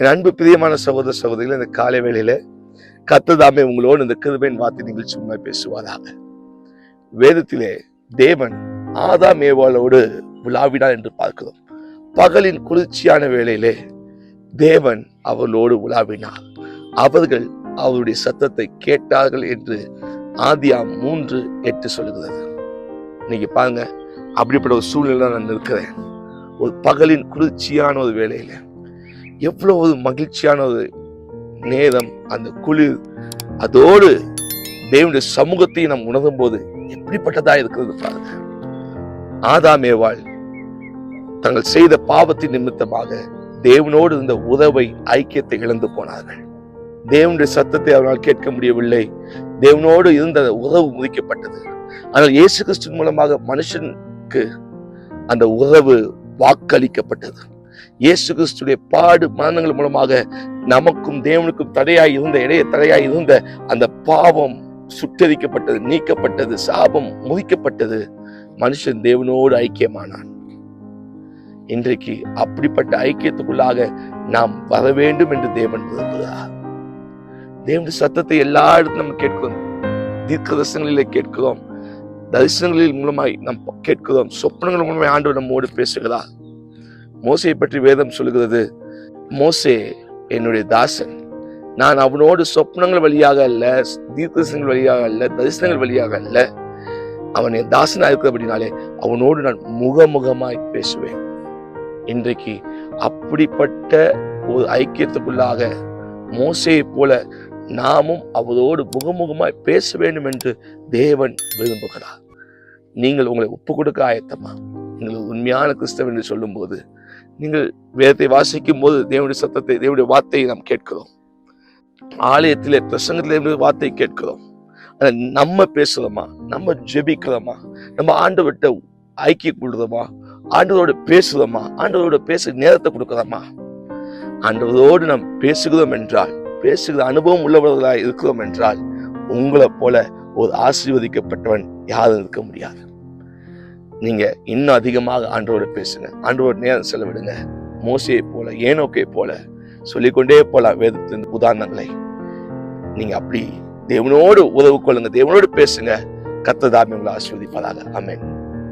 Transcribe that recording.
என் அன்பு பிரியமான சகோதர சகோதரிகள் இந்த காலை வேளையில கத்ததாமே உங்களோடு இந்த கிருபையின் வார்த்தை நீங்கள் சும்மா பேசுவாராக. வேதத்திலே தேவன் ஆதாம் ஏவாளோடு உலாவினார் என்று பார்க்கிறோம். பகலின் குளிர்ச்சியான வேளையிலே தேவன் அவளோடு உலாவினார். அவர்கள் அவருடைய சத்தத்தை கேட்டார்கள் என்று ஆதியா மூன்று எட்டு சொல்லுகிறது. இன்னைக்கு பாருங்க அப்படிப்பட்ட ஒரு சூழ்நிலை நான் இருக்கிறேன் ஒரு பகலின் குளிர்ச்சியான ஒரு வேலையில் எவ்வளவு ஒரு மகிழ்ச்சியான ஒரு நேரம் அந்த குளிர். அதோடு தேவனுடைய சமூகத்தை நாம் உணரும் போது எப்படிப்பட்டதா இருக்கிறது பாருங்க. ஆதாமேவாள் தங்கள் செய்த பாவத்தின் நிமித்தமாக தேவனோடு இருந்த உறவை ஐக்கியத்தை இழந்து போனார்கள். தேவனுடைய சத்தத்தை அவரால் கேட்க முடியவில்லை. தேவனோடு இருந்த அந்த உறவு முறிக்கப்பட்டது. ஆனால் இயேசு கிறிஸ்து மூலமாக மனுஷனுக்கு அந்த உறவு வாக்களிக்கப்பட்டது. இயேசு கிறிஸ்துடைய பாடு மரணங்கள் மூலமாக நமக்கும் தேவனுக்கும் தடையாய் இருந்த இடைய தடையாய் இருந்த அந்த பாவம் சுட்டரிக்கப்பட்டது நீக்கப்பட்டது சாபம் முறிக்கப்பட்டது மனுஷன் தேவனோடு ஐக்கியமானான். இன்றைக்கு அப்படிப்பட்ட ஐக்கியத்துக்குள்ளாக நாம் வர வேண்டும் என்று தேவன் விரும்புகிறார். தேவனுடைய சத்தத்தை எல்லா இடத்தையும் நம்ம கேட்கிறோம். தீர்க்க தரிசனங்களிலே கேட்கிறோம். தரிசனங்களின் மூலமாய் நாம் கேட்கிறோம். சொப்பனங்கள் மூலமாய் ஆண்டவர் நம்மோடு பேசுகிறார். மோசையை பற்றி வேதம் சொல்லுகிறது. மோசே என்னுடைய தாசன். நான் அவனோடு சொப்னங்கள் வழியாக அல்ல தீர்த்தங்கள் வழியாக அல்ல தரிசனங்கள் வழியாக அல்ல. அவன் என் தாசனாக இருக்கிறபடினாலே அவனோடு நான் முகமுகமாய் பேசுவேன். இன்றைக்கு அப்படிப்பட்ட ஒரு ஐக்கியத்துக்குள்ளாக மோசையை போல நாமும் அவரோடு முகமுகமாய் பேச வேண்டும் என்று தேவன் விரும்புகிறார். நீங்கள் உங்களை ஒப்பு கொடுக்க ஆயத்தமா? நீங்கள் உண்மையான கிறிஸ்தவன் என்று சொல்லும்போது நீங்கள் வேதத்தை வாசிக்கும் போது தேவனுடைய சத்தத்தை தேவனுடைய வார்த்தையை நாம் கேட்கிறோம். ஆலயத்திலே பிரசங்கத்திலே இருந்து வார்த்தை கேட்கிறோம். ஆனா நம்ம பேசுகிறோமா நம்ம ஜெபிக்கிறோமா? நம்ம ஆண்டவர்கிட்ட ஐக்கிய கொள்றோமா ஆண்டவரோட பேசுகிறோமா? ஆண்டவரோட பேச நேரத்தை கொடுக்கிறோமா? ஆண்டவரோடு நாம் பேசுகிறோம் என்றால் பேசுகிற அனுபவம் உள்ளவர்களாக இருக்கிறோம் என்றால் உங்களை போல ஒரு ஆசீர்வதிக்கப்பட்டவன் யாரும் இருக்க முடியாது. நீங்க இன்னும் அதிகமாக ஆண்டோடு பேசுங்க. ஆண்டவரோட நேரம் செலவிடுங்க. மோசையை போல ஏனோக்கை போல சொல்லிக்கொண்டே போல வேதத்தின் உதாரணங்களை. நீங்க அப்படி தேவனோடு உதவு கொள்ளுங்க. தேவனோடு பேசுங்க. கத்ததாமே உங்களை ஆசீர்வதிப்பதாக அமேன்